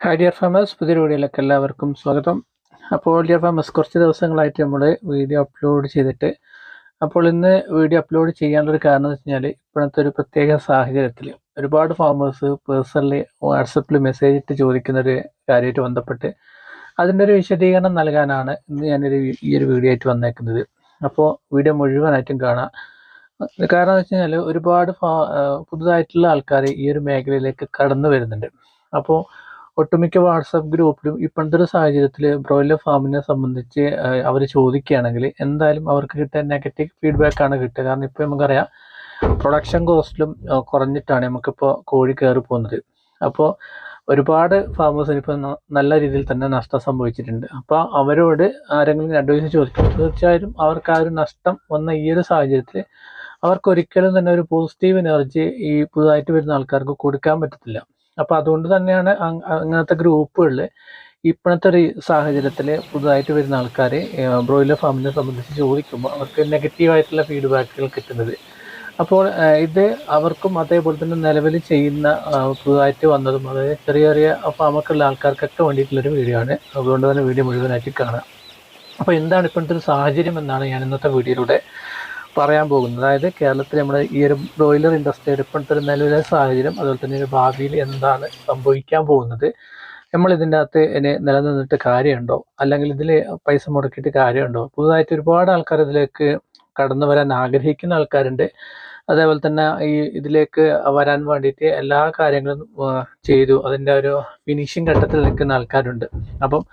Hi dear farmers പുതിയ വീഡിയോയിലേക്ക് എല്ലാവർക്കും സ്വാഗതം. അപ്പോൾ ഡിയർ ഫാമേഴ്സ് കുറച്ച് ദിവസങ്ങളായിട്ട് നമ്മൾ വീഡിയോ അപ്ലോഡ് ചെയ്തിട്ട് അപ്പോൾ ഇന്ന് വീഡിയോ അപ്ലോഡ് ചെയ്യാനുള്ളൊരു കാരണം എന്ന് വെച്ച് കഴിഞ്ഞാൽ ഇപ്പോഴത്തെ ഒരു പ്രത്യേക സാഹചര്യത്തിൽ ഒരുപാട് ഫാമേഴ്സ് പേഴ്സണലി വാട്സപ്പിൽ മെസ്സേജ് ഇട്ട് ചോദിക്കുന്ന ഒരു കാര്യമായിട്ട് ബന്ധപ്പെട്ട് അതിന്റെ ഒരു വിശദീകരണം നൽകാനാണ് ഇന്ന് ഞാനൊരു ഈ ഒരു വീഡിയോ ആയിട്ട് വന്നേക്കുന്നത്. അപ്പോൾ വീഡിയോ മുഴുവനായിട്ടും കാണാം. കാരണം എന്ന് വെച്ച് കഴിഞ്ഞാൽ ഒരുപാട് പുതുതായിട്ടുള്ള ആൾക്കാർ ഈ ഒരു മേഖലയിലേക്ക് കടന്നു വരുന്നുണ്ട്. അപ്പോൾ ഒട്ടുമിക്ക വാട്സപ്പ് ഗ്രൂപ്പിലും ഇപ്പോഴത്തെ ഒരു സാഹചര്യത്തിൽ ബ്രോയിലർ ഫാമിനെ സംബന്ധിച്ച് അവർ ചോദിക്കുകയാണെങ്കിൽ എന്തായാലും അവർക്ക് കിട്ടിയ നെഗറ്റീവ് ഫീഡ്ബാക്ക് ആണ് കിട്ടുക. കാരണം ഇപ്പോൾ നമുക്കറിയാം പ്രൊഡക്ഷൻ കോസ്റ്റിലും കുറഞ്ഞിട്ടാണ് നമുക്കിപ്പോൾ കോഴി കയറി പോകുന്നത്. അപ്പോൾ ഒരുപാട് ഫാമേഴ്സിന് ഇപ്പോൾ നല്ല രീതിയിൽ തന്നെ നഷ്ടം സംഭവിച്ചിട്ടുണ്ട്. അപ്പോൾ അവരോട് ആരെങ്കിലും അഡ്വൈസ് ചോദിക്കും തീർച്ചയായും അവർക്ക് ആ ഒരു നഷ്ടം വന്ന ഈ ഒരു സാഹചര്യത്തിൽ അവർക്ക് ഒരിക്കലും തന്നെ ഒരു പോസിറ്റീവ് എനർജി ഈ പുതുതായിട്ട് വരുന്ന ആൾക്കാർക്ക് കൊടുക്കാൻ പറ്റത്തില്ല. അപ്പോൾ അതുകൊണ്ട് തന്നെയാണ് അങ്ങനത്തെ ഗ്രൂപ്പുകളിൽ ഇപ്പോഴത്തെ ഒരു സാഹചര്യത്തിൽ പുതുതായിട്ട് വരുന്ന ആൾക്കാർ ബ്രോയിലർ ഫാമിനെ സംബന്ധിച്ച് ചോദിക്കുമ്പോൾ അവർക്ക് നെഗറ്റീവായിട്ടുള്ള ഫീഡ്ബാക്കുകൾ കിട്ടുന്നത്. അപ്പോൾ ഇത് അവർക്കും അതേപോലെ തന്നെ നിലവിൽ ചെയ്യുന്ന പുതുതായിട്ട് വന്നതും അതായത് ചെറിയ ചെറിയ ഫാമൊക്കെ ഉള്ള ആൾക്കാർക്കൊക്കെ വേണ്ടിയിട്ടുള്ളൊരു വീഡിയോ ആണ്. അതുകൊണ്ട് തന്നെ വീഡിയോ മുഴുവനായിട്ട് കാണാം. അപ്പോൾ എന്താണ് ഇപ്പോഴത്തെ ഒരു സാഹചര്യം എന്നാണ് ഞാൻ ഇന്നത്തെ വീഡിയോയിലൂടെ പറയാൻ പോകുന്നത്. അതായത് കേരളത്തിൽ നമ്മുടെ ഈ ഒരു ബ്രോയിലർ ഇൻഡസ്ട്രിയുടെ ഇപ്പോഴത്തെ ഒരു നിലവിലെ സാഹചര്യം അതുപോലെ തന്നെ ഒരു ഭാവിയിൽ എന്താണ് സംഭവിക്കാൻ പോകുന്നത് നമ്മൾ ഇതിന്റെ അകത്ത് ഇനി നിലനിന്നിട്ട് കാര്യമുണ്ടോ? അല്ലെങ്കിൽ ഇതിൽ പൈസ മുടക്കിയിട്ട് കാര്യമുണ്ടോ? പുതുതായിട്ട് ഒരുപാട് ആൾക്കാർ ഇതിലേക്ക് കടന്നു വരാൻ ആഗ്രഹിക്കുന്ന ആൾക്കാരുണ്ട്. അതേപോലെ തന്നെ ഈ ഇതിലേക്ക് വരാൻ വേണ്ടിയിട്ട് എല്ലാ കാര്യങ്ങളും ചെയ്തു. അതിന്റെ ഒരു ഫിനിഷിങ് ഘട്ടത്തിൽ നിൽക്കുന്ന ആൾക്കാരുണ്ട്. അപ്പം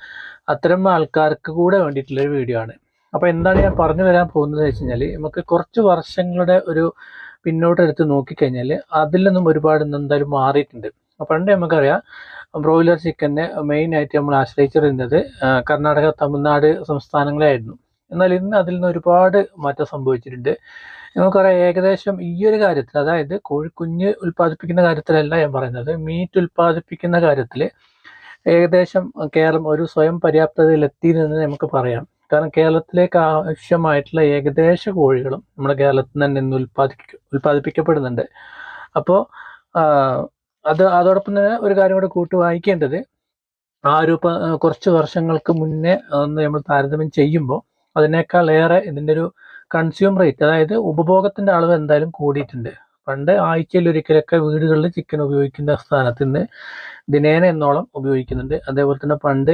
അത്തരം ആൾക്കാർക്ക് കൂടെ വേണ്ടിയിട്ടുള്ളൊരു വീഡിയോ ആണ്. അപ്പോൾ എന്താണ് ഞാൻ പറഞ്ഞു വരാൻ പോകുന്നത് വെച്ച് കഴിഞ്ഞാൽ നമുക്ക് കുറച്ച് വർഷങ്ങളുടെ ഒരു പിന്നോട്ട് എടുത്ത് നോക്കിക്കഴിഞ്ഞാൽ അതിൽ നിന്നും ഒരുപാട് എന്തായാലും മാറിയിട്ടുണ്ട്. പണ്ട് നമുക്കറിയാം. ബ്രോയിലർ ചിക്കനെ മെയിൻ മെയിനായിട്ട് നമ്മൾ ആശ്രയിച്ചിരുന്നത് കർണാടക തമിഴ്നാട് സംസ്ഥാനങ്ങളായിരുന്നു. എന്നാൽ ഇന്ന് അതിൽ നിന്ന് ഒരുപാട് മാറ്റം സംഭവിച്ചിട്ടുണ്ട്. നമുക്കറിയാം ഏകദേശം ഈ ഒരു കാര്യത്തിൽ അതായത് കോഴിക്കുഞ്ഞ് ഉൽപ്പാദിപ്പിക്കുന്ന കാര്യത്തിലല്ല ഞാൻ പറയുന്നത്. മീറ്റ് ഉൽപ്പാദിപ്പിക്കുന്ന കാര്യത്തിൽ ഏകദേശം കേരളം ഒരു സ്വയം പര്യാപ്തതയിലെത്തി എന്ന് നമുക്ക് പറയാം. കാരണം കേരളത്തിലേക്ക് ആവശ്യമായിട്ടുള്ള ഏകദേശ കോഴികളും നമ്മുടെ കേരളത്തിൽ തന്നെ ഇന്ന് ഉൽപ്പാദിപ്പിക്ക ഉൽപ്പാദിപ്പിക്കപ്പെടുന്നുണ്ട്. അപ്പോൾ അത് അതോടൊപ്പം തന്നെ ഒരു കാര്യം കൂടെ കൂട്ടി വായിക്കേണ്ടത്. ആ ഒരു കുറച്ച് വർഷങ്ങൾക്ക് മുന്നേ ഒന്ന് നമ്മൾ താരതമ്യം ചെയ്യുമ്പോൾ അതിനേക്കാൾ ഏറെ ഇതിന്റെ ഒരു കൺസ്യൂം റേറ്റ് അതായത് ഉപഭോഗത്തിന്റെ അളവ് എന്തായാലും കൂടിയിട്ടുണ്ട്. പണ്ട് ആഴ്ചയിൽ ഒരിക്കലൊക്കെ വീടുകളിൽ ചിക്കൻ ഉപയോഗിക്കുന്ന സ്ഥാനത്ത് ഇന്ന് ദിനേന എന്നോളം ഉപയോഗിക്കുന്നുണ്ട്. അതേപോലെ തന്നെ പണ്ട്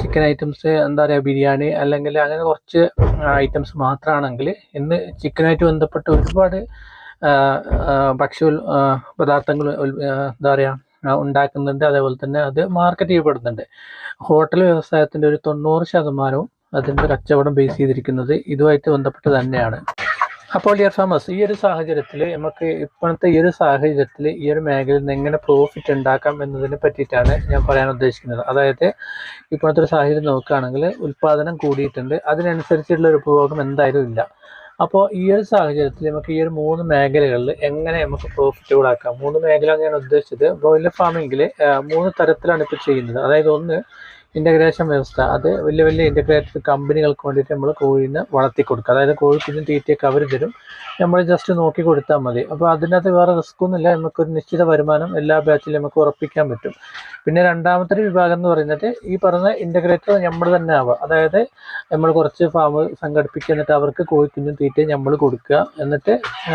ചിക്കൻ ഐറ്റംസ് എന്താ പറയുക ബിരിയാണി അല്ലെങ്കിൽ അങ്ങനെ കുറച്ച് ഐറ്റംസ് മാത്രമാണെങ്കിൽ ഇന്ന് ചിക്കനായിട്ട് ബന്ധപ്പെട്ട് ഒരുപാട് ഭക്ഷ്യ പദാർത്ഥങ്ങൾ എന്താ പറയുക ഉണ്ടാക്കുന്നുണ്ട്. അതേപോലെ തന്നെ അത് മാർക്കറ്റ് ചെയ്യപ്പെടുന്നുണ്ട്. ഹോട്ടൽ വ്യവസായത്തിന്റെ ഒരു തൊണ്ണൂറ് ശതമാനവും അതിന്റെ കച്ചവടം ബേസ് ചെയ്തിരിക്കുന്നത് ഇതുമായിട്ട് ബന്ധപ്പെട്ട് തന്നെയാണ്. അപ്പോൾ ഡിയർ ഫാമേഴ്സ് ഈ ഒരു സാഹചര്യത്തിൽ നമുക്ക് ഇപ്പോഴത്തെ ഈ ഒരു സാഹചര്യത്തിൽ ഈ ഒരു മേഖലയിൽ നിന്ന് എങ്ങനെ പ്രോഫിറ്റ് ഉണ്ടാക്കാം എന്നതിനെ പറ്റിയിട്ടാണ് ഞാൻ പറയാൻ ഉദ്ദേശിക്കുന്നത്. അതായത് ഇപ്പോഴത്തെ ഒരു സാഹചര്യം നോക്കുകയാണെങ്കിൽ ഉൽപ്പാദനം കൂടിയിട്ടുണ്ട്. അതിനനുസരിച്ചുള്ള ഒരു ഉപഭോഗം എന്തായാലും ഇല്ല. അപ്പോൾ ഈ ഒരു സാഹചര്യത്തിൽ നമുക്ക് ഈ ഒരു മൂന്ന് മേഖലകളിൽ എങ്ങനെ നമുക്ക് പ്രോഫിറ്റ് ആക്കാം? മൂന്ന് മേഖല ഞാൻ ഉദ്ദേശിച്ചത്. ബ്രോയിലർ ഫാമിങ്ങിൽ മൂന്ന് തരത്തിലാണ് ഇപ്പോൾ ചെയ്യുന്നത്. അതായത് ഒന്ന് ഇന്റഗ്രേഷൻ വ്യവസ്ഥ. അത് വലിയ വലിയ ഇന്റഗ്രേറ്റഡ് കമ്പനികൾക്ക് വേണ്ടിയിട്ട് നമ്മൾ കോഴീനെ വളർത്തി കൊടുക്കുക അതായത് കോഴിക്കുഞ്ഞും തീറ്റയൊക്കെ അവർ തരും. നമ്മൾ ജസ്റ്റ് നോക്കി കൊടുത്താൽ മതി. അപ്പോൾ അതിനകത്ത് വേറെ റിസ്ക് ഒന്നുമില്ല. നമുക്കൊരു നിശ്ചിത വരുമാനം എല്ലാ ബാച്ചിലും നമുക്ക് ഉറപ്പിക്കാൻ പറ്റും. പിന്നെ രണ്ടാമത്തെ വിഭാഗം എന്ന് പറയുന്നത് ഈ പറഞ്ഞ ഇന്റഗ്രേറ്റർ നമ്മൾ തന്നെ ആവുക. അതായത് നമ്മൾ കുറച്ച് ഫാം സംഘടിപ്പിക്കുക. എന്നിട്ട് അവർക്ക് കോഴിക്കുഞ്ഞും തീറ്റയും നമ്മൾ കൊടുക്കുക. എന്നിട്ട്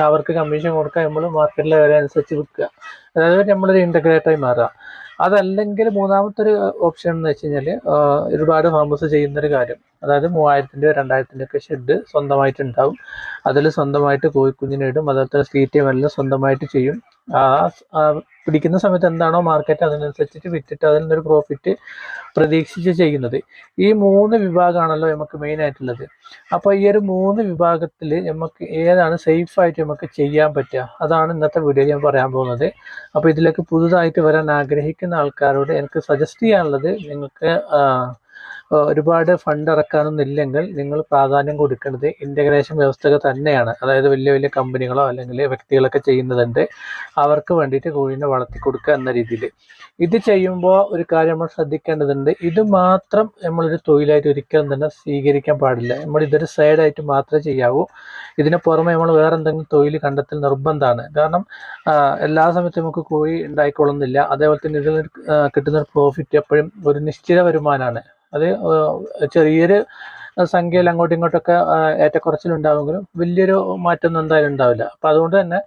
അവർക്ക് കമ്മീഷൻ കൊടുക്കുക നമ്മൾ മാർക്കറ്റിലെ വില അനുസരിച്ച് വിൽക്കുക. അതായത് നമ്മളൊരു ഇന്റഗ്രേറ്ററായി മാറുക. അതല്ലെങ്കിൽ മൂന്നാമത്തെ ഒരു ഓപ്ഷൻ എന്ന് വെച്ച് കഴിഞ്ഞാൽ ഒരുപാട് ഫാമേഴ്സ് ചെയ്യുന്നൊരു കാര്യം. അതായത് മൂവായിരത്തിന്റെയോ രണ്ടായിരത്തിന്റെ ഒക്കെ ഷെഡ് സ്വന്തമായിട്ട് ഉണ്ടാവും അതിൽ സ്വന്തമായിട്ട് കോഴിക്കുഞ്ഞിനെ ഇടും. അതുപോലെ തന്നെ തീറ്റയും എല്ലാം സ്വന്തമായിട്ട് ചെയ്യും. ആ പിടിക്കുന്ന സമയത്ത് എന്താണോ മാർക്കറ്റ് അതിനനുസരിച്ചിട്ട് വിറ്റിട്ട് അതിൽ നിന്നൊരു പ്രോഫിറ്റ് പ്രതീക്ഷിച്ച് ചെയ്യുന്നത്. ഈ മൂന്ന് വിഭാഗമാണല്ലോ നമുക്ക് മെയിൻ ആയിട്ടുള്ളത്. അപ്പോൾ ഈ ഒരു മൂന്ന് വിഭാഗത്തിൽ നമുക്ക് ഏതാണ് സേഫായിട്ട് നമുക്ക് ചെയ്യാൻ പറ്റുക? അതാണ് ഇന്നത്തെ വീഡിയോയിൽ ഞാൻ പറയാൻ പോകുന്നത്. അപ്പോൾ ഇതിലേക്ക് പുതുതായിട്ട് വരാൻ ആഗ്രഹിക്കുന്ന ആൾക്കാരോട് എനിക്ക് സജസ്റ്റ് ചെയ്യാനുള്ളത് നിങ്ങൾക്ക് ഒരുപാട് ഫണ്ട് ഇറക്കാനൊന്നും ഇല്ലെങ്കിൽ നിങ്ങൾ പ്രാധാന്യം കൊടുക്കേണ്ടത് ഇന്റഗ്രേഷൻ വ്യവസ്ഥകൾ തന്നെയാണ്. അതായത് വലിയ വലിയ കമ്പനികളോ അല്ലെങ്കിൽ വ്യക്തികളൊക്കെ ചെയ്യുന്നതുണ്ട്. അവർക്ക് വേണ്ടിയിട്ട് കോഴീനെ വളർത്തി കൊടുക്കുക എന്ന രീതിയിൽ. ഇത് ചെയ്യുമ്പോൾ ഒരു കാര്യം നമ്മൾ ശ്രദ്ധിക്കേണ്ടതുണ്ട്. ഇത് മാത്രം നമ്മളൊരു തൊഴിലായിട്ട് ഒരിക്കലും തന്നെ സ്വീകരിക്കാൻ പാടില്ല. നമ്മൾ ഇതൊരു സൈഡായിട്ട് മാത്രമേ ചെയ്യാവൂ. ഇതിന് പുറമെ നമ്മൾ വേറെ എന്തെങ്കിലും തൊഴിൽ കണ്ടെത്തൽ നിർബന്ധമാണ്. കാരണം എല്ലാ സമയത്തും നമുക്ക് കോഴി ഉണ്ടായിക്കൊള്ളുന്നില്ല. അതേപോലെ തന്നെ ഇതിൽ കിട്ടുന്ന പ്രോഫിറ്റ് എപ്പോഴും ഒരു നിശ്ചിത വരുമാനമാണ്. അത് ചെറിയൊരു സംഖ്യയിൽ അങ്ങോട്ടും ഇങ്ങോട്ടൊക്കെ ഏറ്റക്കുറച്ചിലുണ്ടാവുമെങ്കിലും വലിയൊരു മാറ്റമൊന്നും എന്തായാലും ഉണ്ടാവില്ല. അപ്പം അതുകൊണ്ട് തന്നെ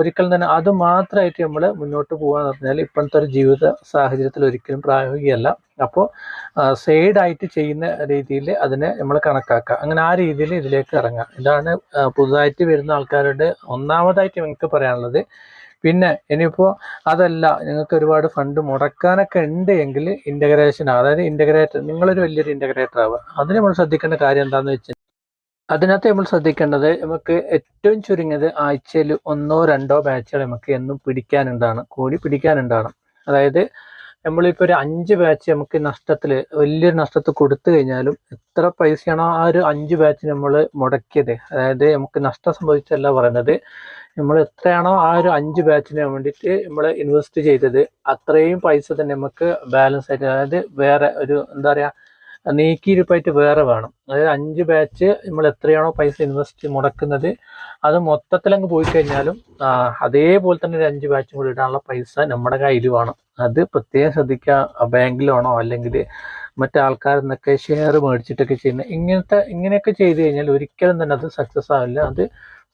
ഒരിക്കലും തന്നെ അത് മാത്രമായിട്ട് നമ്മൾ മുന്നോട്ട് പോകാന്ന് പറഞ്ഞാൽ ഇപ്പോഴത്തെ ഒരു ജീവിത സാഹചര്യത്തിൽ ഒരിക്കലും പ്രായോഗികമല്ല. അപ്പോൾ സൈഡായിട്ട് ചെയ്യുന്ന രീതിയിൽ അതിനെ നമ്മൾ കണക്കാക്കുക അങ്ങനെ ആ രീതിയിൽ ഇതിലേക്ക് ഇറങ്ങാം. ഇതാണ് പുതുതായിട്ട് വരുന്ന ആൾക്കാരുടെ ഒന്നാമതായിട്ട് എനിക്ക് പറയാനുള്ളത്. പിന്നെ ഇനിയിപ്പോൾ അതല്ല നിങ്ങൾക്ക് ഒരുപാട് ഫണ്ട് മുടക്കാനൊക്കെ ഉണ്ട് എങ്കിൽ ഇന്റഗ്രേഷൻ അതായത് ഇന്റഗ്രേറ്റർ നിങ്ങളൊരു വലിയൊരു ഇന്റഗ്രേറ്റർ ആവുക. അതിന് നമ്മൾ ശ്രദ്ധിക്കേണ്ട കാര്യം എന്താണെന്ന് വെച്ചാൽ അതിനകത്ത് നമ്മൾ ശ്രദ്ധിക്കേണ്ടത് നമുക്ക് ഏറ്റവും ചുരുങ്ങിയത് ആഴ്ചയിൽ ഒന്നോ രണ്ടോ ബാച്ചുകൾ നമുക്ക് എന്നും പിടിക്കാനുണ്ടാണ് കോഴി പിടിക്കാനുണ്ടാണ്. അതായത് നമ്മളിപ്പോൾ ഒരു അഞ്ച് ബാച്ച് നമുക്ക് നഷ്ടത്തിൽ വലിയൊരു നഷ്ടത്തിൽ കൊടുത്തു കഴിഞ്ഞാലും എത്ര പൈസയാണോ ആ ഒരു അഞ്ച് ബാച്ച് നമ്മൾ മുടക്കിയത്. അതായത് നമുക്ക് നഷ്ടം സംഭവിച്ചല്ല പറയുന്നത്. നമ്മൾ എത്രയാണോ ആ ഒരു അഞ്ച് ബാച്ചിന് വേണ്ടിയിട്ട് നമ്മൾ ഇൻവെസ്റ്റ് ചെയ്തത് അത്രയും പൈസ തന്നെ നമുക്ക് ബാലൻസ് ആയിട്ട് അതായത് വേറെ ഒരു എന്താ പറയുക നീക്കിയിരിപ്പായിട്ട് വേറെ വേണം. അതായത് അഞ്ച് ബാച്ച് നമ്മൾ എത്രയാണോ പൈസ ഇൻവെസ്റ്റ് മുടക്കുന്നത് അത് മൊത്തത്തിൽ അങ്ങ് പോയി കഴിഞ്ഞാലും അതേപോലെ തന്നെ ഒരു അഞ്ച് ബാച്ചും കൂടി ഇടാനുള്ള പൈസ നമ്മുടെ കയ്യിൽ വേണം. അത് പ്രത്യേകം ശ്രദ്ധിക്കുക ബാങ്കിലാണോ അല്ലെങ്കിൽ മറ്റേ ആൾക്കാരിൽ നിന്നൊക്കെ ഷെയർ മേടിച്ചിട്ടൊക്കെ ചെയ്യുന്ന ഇങ്ങനത്തെ ഇങ്ങനെയൊക്കെ ചെയ്ത് കഴിഞ്ഞാൽ ഒരിക്കലും തന്നെ അത് സക്സസ് ആവില്ല. അത്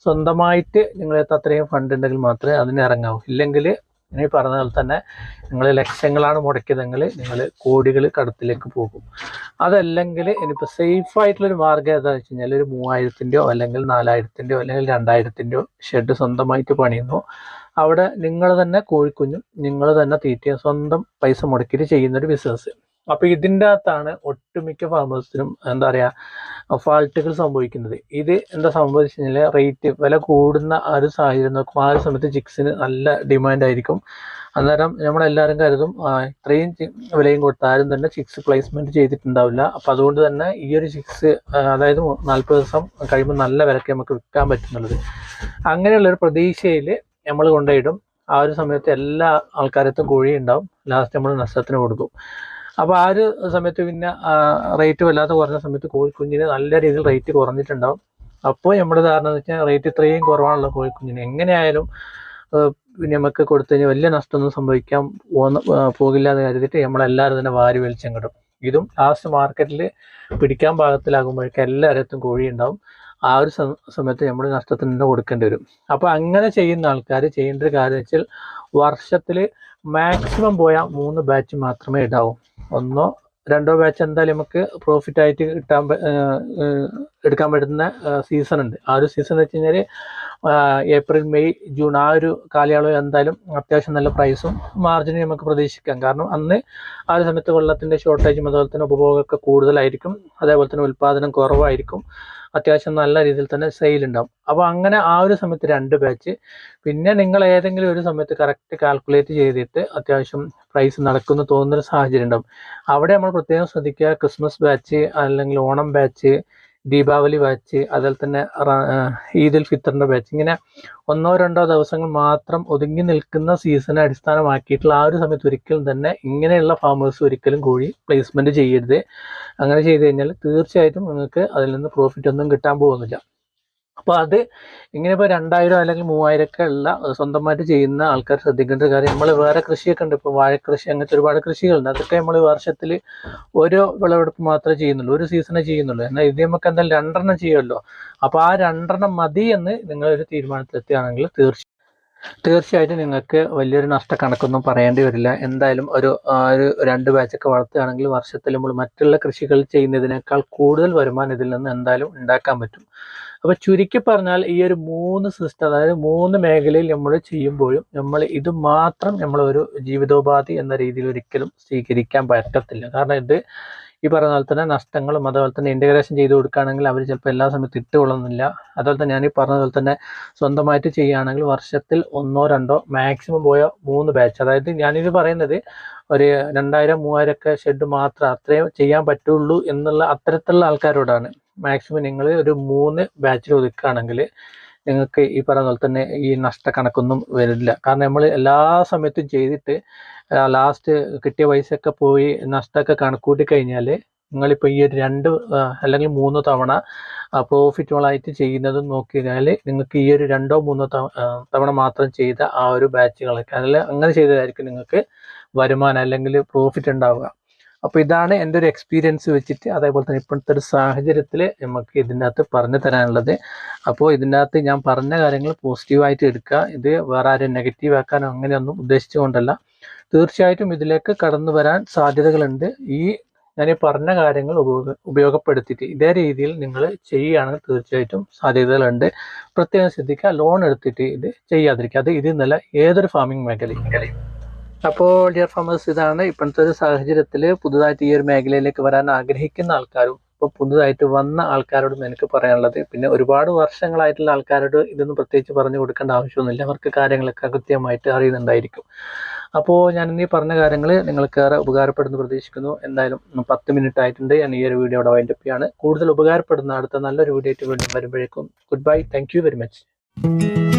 സ്വന്തമായിട്ട് നിങ്ങളെ അത്രയും ഫണ്ട് ഉണ്ടെങ്കിൽ മാത്രമേ അതിന് ഇറങ്ങാവൂ. ഇല്ലെങ്കിൽ ഇനി പറഞ്ഞ പോലെ തന്നെ നിങ്ങൾ ലക്ഷങ്ങളാണ് മുടക്കിയതെങ്കിൽ നിങ്ങൾ കോടികൾ കടത്തിലേക്ക് പോകും. അതല്ലെങ്കിൽ ഇനിയിപ്പോൾ സേഫ് ആയിട്ടുള്ളൊരു മാർഗം ഏതാ വെച്ച് കഴിഞ്ഞാൽ ഒരു മൂവായിരത്തിന്റെയോ അല്ലെങ്കിൽ നാലായിരത്തിന്റെയോ അല്ലെങ്കിൽ രണ്ടായിരത്തിന്റെയോ ഷെഡ് സ്വന്തമായിട്ട് പണിയുന്നു. അവിടെ നിങ്ങൾ തന്നെ കോഴിക്കുഞ്ഞും നിങ്ങൾ തന്നെ തീറ്റയും സ്വന്തം പൈസ മുടക്കിയിട്ട് ചെയ്യുന്നൊരു ബിസിനസ് അപ്പോൾ ഇതിന്റെ അകത്താണ് ഒട്ടുമിക്ക ഫാമേഴ്സിനും എന്താ പറയുക ഫാൾട്ടുകൾ സംഭവിക്കുന്നത്. ഇത് എന്താ സംഭവിച്ചു കഴിഞ്ഞാൽ റേറ്റ് വില കൂടുന്ന ആ ഒരു സാഹചര്യം നോക്കുമ്പോൾ ആ ഒരു സമയത്ത് ചിക്സിന് നല്ല ഡിമാൻഡ് ആയിരിക്കും. അന്നേരം നമ്മളെല്ലാവരും കരുതും ഇത്രയും വിലയും കൊടുത്ത് ആരും തന്നെ ചിക്സ് പ്ലേസ്മെന്റ് ചെയ്തിട്ടുണ്ടാവില്ല. അപ്പോൾ അതുകൊണ്ട് തന്നെ ഈ ഒരു ചിക്സ് അതായത് നാൽപ്പത് ദിവസം കഴിയുമ്പോൾ നല്ല വിലക്ക് നമുക്ക് വിൽക്കാൻ പറ്റുന്നുള്ളത്. അങ്ങനെയുള്ള ഒരു പ്രതീക്ഷയിൽ നമ്മൾ കൊണ്ടുപോയിടും ആ ഒരു സമയത്ത് എല്ലാ ആൾക്കാരത്തും കോഴി ഉണ്ടാവും ലാസ്റ്റ് നമ്മൾ നഷ്ടത്തിന് കൊടുക്കും. അപ്പോൾ ആ ഒരു സമയത്ത് പിന്നെ റേറ്റ് വല്ലാതെ കുറഞ്ഞ സമയത്ത് കോഴിക്കുഞ്ഞിന് നല്ല രീതിയിൽ റേറ്റ് കുറഞ്ഞിട്ടുണ്ടാവും. അപ്പോൾ നമ്മുടെ ധാരണ എന്ന് വെച്ചാൽ റേറ്റ് ഇത്രയും കുറവാണല്ലോ കോഴിക്കുഞ്ഞിന്. എങ്ങനെയായാലും പിന്നെ നമുക്ക് കൊടുത്തു കഴിഞ്ഞാൽ വലിയ നഷ്ടമൊന്നും സംഭവിക്കാൻ പോകില്ല എന്ന് കരുതിയിട്ട് നമ്മളെല്ലാവരും തന്നെ വാരി വലിച്ചങ്ങിടും. ഇതും ലാസ്റ്റ് മാർക്കറ്റിൽ പിടിക്കാൻ പാകത്തിലാകുമ്പോഴേക്കും എല്ലായിടത്തും കോഴി ഉണ്ടാവും ആ ഒരു സമയത്ത് നമ്മൾ നഷ്ടത്തിന് തന്നെ കൊടുക്കേണ്ടി വരും. അപ്പോൾ അങ്ങനെ ചെയ്യുന്ന ആൾക്കാർ ചെയ്യേണ്ട ഒരു കാര്യം വെച്ചാൽ വർഷത്തിൽ മാക്സിമം പോയാൽ മൂന്ന് ബാച്ച് മാത്രമേ ഇടാവൂ. ഒന്നോ രണ്ടോ ബാച്ച് എന്തായാലും നമുക്ക് പ്രോഫിറ്റ് ആയിട്ട് കിട്ടാൻ എടുക്കാൻ പറ്റുന്ന സീസൺ ഉണ്ട്. ആ ഒരു സീസൺ എന്ന് വെച്ച് കഴിഞ്ഞാൽ ഏപ്രിൽ മെയ് ജൂൺ ആ ഒരു കാലയളവ് എന്തായാലും അത്യാവശ്യം നല്ല പ്രൈസും മാർജിനും നമുക്ക് പ്രതീക്ഷിക്കാം. കാരണം അന്ന് ആ ഒരു സമയത്ത് വെള്ളത്തിന്റെ ഷോർട്ടേജും അതുപോലെ തന്നെ ഉപഭോഗമൊക്കെ കൂടുതലായിരിക്കും. അതേപോലെ തന്നെ ഉൽപ്പാദനം കുറവായിരിക്കും. അത്യാവശ്യം നല്ല രീതിയിൽ തന്നെ സെയിൽ ഉണ്ടാവും അപ്പോൾ അങ്ങനെ ആ ഒരു സമയത്ത് രണ്ട് ബാച്ച് പിന്നെ നിങ്ങൾ ഏതെങ്കിലും ഒരു സമയത്ത് കറക്റ്റ് കാൽക്കുലേറ്റ് ചെയ്തിട്ട് അത്യാവശ്യം പ്രൈസ് നടക്കുന്നു തോന്നുന്നൊരു സാഹചര്യം ഉണ്ടാവും അവിടെ നമ്മൾ പ്രത്യേകം ശ്രദ്ധിക്കുക ക്രിസ്മസ് ബാച്ച് അല്ലെങ്കിൽ ഓണം ബാച്ച് ദീപാവലി ബാച്ച് അതുപോലെ തന്നെ ഈദ് ഉൽ ഫിത്തറിന്റെ ബാച്ച് ഇങ്ങനെ ഒന്നോ രണ്ടോ ദിവസങ്ങൾ മാത്രം ഒതുങ്ങി നിൽക്കുന്ന സീസണെ അടിസ്ഥാനമാക്കിയിട്ടുള്ള ആ ഒരു സമയത്ത് ഒരിക്കലും തന്നെ ഇങ്ങനെയുള്ള ഫാമേഴ്സ് ഒരിക്കലും കോഴി പ്ലേസ്മെന്റ് ചെയ്യരുത്. അങ്ങനെ ചെയ്ത് കഴിഞ്ഞാൽ തീർച്ചയായിട്ടും നിങ്ങൾക്ക് അതിൽ നിന്ന് പ്രോഫിറ്റ് ഒന്നും കിട്ടാൻ പോകുന്നില്ല. അപ്പോൾ അത് ഇങ്ങനെ ഇപ്പോൾ രണ്ടായിരം അല്ലെങ്കിൽ മൂവായിരം ഒക്കെ ഉള്ള സ്വന്തമായിട്ട് ചെയ്യുന്ന ആൾക്കാർ ശ്രദ്ധിക്കേണ്ട ഒരു കാര്യം നമ്മൾ വേറെ കൃഷിയൊക്കെ ഉണ്ട്. ഇപ്പോൾ വാഴക്കൃഷി അങ്ങനത്തെ ഒരുപാട് കൃഷികളുണ്ട്. അതൊക്കെ നമ്മൾ വർഷത്തിൽ ഓരോ വിളവെടുപ്പ് മാത്രമേ ചെയ്യുന്നുള്ളൂ. ഒരു സീസണേ ചെയ്യുന്നുള്ളൂ. എന്നാൽ ഇത് നമുക്ക് എന്തായാലും രണ്ടെണ്ണം ചെയ്യുമല്ലോ. അപ്പോൾ ആ രണ്ടെണ്ണം മതി എന്ന് നിങ്ങളൊരു തീരുമാനത്തിലെത്തുകയാണെങ്കിൽ തീർച്ചയായും തീർച്ചയായിട്ടും നിങ്ങൾക്ക് വലിയൊരു നഷ്ട കണക്കൊന്നും പറയേണ്ടി വരില്ല. എന്തായാലും ഒരു ഒരു രണ്ട് ബാച്ചൊക്കെ വളർത്തുകയാണെങ്കിൽ വർഷത്തിൽ നമ്മൾ മറ്റുള്ള കൃഷികൾ ചെയ്യുന്നതിനേക്കാൾ കൂടുതൽ വരുമാനം ഇതിൽ നിന്ന് എന്തായാലും ഉണ്ടാക്കാൻ പറ്റും. അപ്പോൾ ചുരുക്കി പറഞ്ഞാൽ ഈ ഒരു മൂന്ന് സിസ്റ്റം അതായത് മൂന്ന് മേഖലയിൽ നമ്മൾ ചെയ്യുമ്പോഴും നമ്മൾ ഇത് മാത്രം നമ്മൾ ഒരു ജീവിതോപാധി എന്ന രീതിയിൽ ഒരിക്കലും സ്വീകരിക്കാൻ പറ്റത്തില്ല. കാരണം ഇത് ഈ പറഞ്ഞ പോലെ തന്നെ നഷ്ടങ്ങളും അതുപോലെ തന്നെ ഇന്റഗ്രേഷൻ ചെയ്ത് കൊടുക്കുകയാണെങ്കിൽ അവർ ചിലപ്പോൾ എല്ലാ സമയത്തും ഇട്ടുകൊള്ളുന്നില്ല അതുപോലെ തന്നെ ഞാൻ ഈ പറഞ്ഞ പോലെ തന്നെ സ്വന്തമായിട്ട് ചെയ്യുകയാണെങ്കിൽ വർഷത്തിൽ ഒന്നോ രണ്ടോ മാക്സിമം പോയ മൂന്ന് ബാച്ച് അതായത് ഞാനിത് പറയുന്നത് ഒരു രണ്ടായിരം മൂവായിരം ഒക്കെ ഷെഡ് മാത്രം അത്രയും ചെയ്യാൻ പറ്റുള്ളൂ എന്നുള്ള അത്തരത്തിലുള്ള ആൾക്കാരോടാണ്. മാക്സിമം നിങ്ങൾ ഒരു മൂന്ന് ബാച്ചിൽ ഒതുക്കുകയാണെങ്കിൽ നിങ്ങൾക്ക് ഈ പറഞ്ഞ പോലെ തന്നെ ഈ നഷ്ട കണക്കൊന്നും വരില്ല. കാരണം നമ്മൾ എല്ലാ സമയത്തും ചെയ്തിട്ട് ലാസ്റ്റ് കിട്ടിയ പൈസയൊക്കെ പോയി നഷ്ടമൊക്കെ കണക്കൂട്ടി കഴിഞ്ഞാൽ നിങ്ങളിപ്പോൾ ഈ ഒരു രണ്ട് അല്ലെങ്കിൽ മൂന്ന് തവണ പ്രോഫിറ്റുകളായിട്ട് ചെയ്യുന്നത് നോക്കി കഴിഞ്ഞാൽ നിങ്ങൾക്ക് ഈ ഒരു രണ്ടോ മൂന്നോ തവണ മാത്രം ചെയ്ത ആ ഒരു ബാച്ചുകളൊക്കെ അതിൽ അങ്ങനെ ചെയ്തതായിരിക്കും നിങ്ങൾക്ക് വരുമാനം അല്ലെങ്കിൽ പ്രോഫിറ്റ് ഉണ്ടാവുക. അപ്പോൾ ഇതാണ് എന്റെ ഒരു എക്സ്പീരിയൻസ് വെച്ചിട്ട് അതേപോലെ തന്നെ ഇപ്പോഴത്തെ ഒരു സാഹചര്യത്തിൽ നമുക്ക് ഇതിനകത്ത് പറഞ്ഞു തരാനുള്ളത്. അപ്പോൾ ഇതിനകത്ത് ഞാൻ പറഞ്ഞ കാര്യങ്ങൾ പോസിറ്റീവായിട്ട് എടുക്കുക. ഇത് വേറെ ആരും നെഗറ്റീവ് ആക്കാനോ അങ്ങനെയൊന്നും ഉദ്ദേശിച്ചുകൊണ്ടല്ല. തീർച്ചയായിട്ടും ഇതിലേക്ക് കടന്നു വരാൻ സാധ്യതകളുണ്ട്. ഈ ഞാൻ ഈ പറഞ്ഞ കാര്യങ്ങൾ ഉപയോഗ ഉപയോഗപ്പെടുത്തിയിട്ട് ഇതേ രീതിയിൽ നിങ്ങൾ ചെയ്യുകയാണെങ്കിൽ തീർച്ചയായിട്ടും സാധ്യതകളുണ്ട്. പ്രത്യേകം ശ്രദ്ധിക്കുക. ലോൺ എടുത്തിട്ട് ഇത് ചെയ്യാതിരിക്കുക. അത് ഇതിൽ നിന്നല്ല ഏതൊരു ഫാമിംഗ് മേഖലയും അപ്പോൾ ഡിയർ ഫാമേഴ്സ് ഇതാണ് ഇപ്പോഴത്തെ ഒരു സാഹചര്യത്തിൽ പുതുതായിട്ട് ഈ ഒരു മേഖലയിലേക്ക് വരാൻ ആഗ്രഹിക്കുന്ന ആൾക്കാരും ഇപ്പോൾ പുതുതായിട്ട് വന്ന ആൾക്കാരോടും എനിക്ക് പറയാനുള്ളത് പിന്നെ ഒരുപാട് വർഷങ്ങളായിട്ടുള്ള ആൾക്കാരോട് ഇതൊന്നും പ്രത്യേകിച്ച് പറഞ്ഞു കൊടുക്കേണ്ട ആവശ്യമൊന്നുമില്ല. അവർക്ക് കാര്യങ്ങളൊക്കെ കൃത്യമായിട്ട് അറിയുന്നുണ്ടായിരിക്കും. അപ്പോൾ ഞാൻ ഈ പറഞ്ഞ കാര്യങ്ങൾ നിങ്ങൾക്ക് ഏറെ ഉപകാരപ്പെടുന്നു പ്രതീക്ഷിക്കുന്നു. എന്തായാലും പത്ത് മിനിറ്റ് ആയിട്ടുണ്ട് ഞാൻ ഈ ഒരു വീഡിയോ അവിടെ വൈൻഡപ്പ് ചെയ്യാണ്. കൂടുതൽ ഉപകാരപ്പെടുന്ന അടുത്ത നല്ലൊരു വീഡിയോ ആയിട്ട് വീണ്ടും വരുമ്പോഴേക്കും good bye thank very much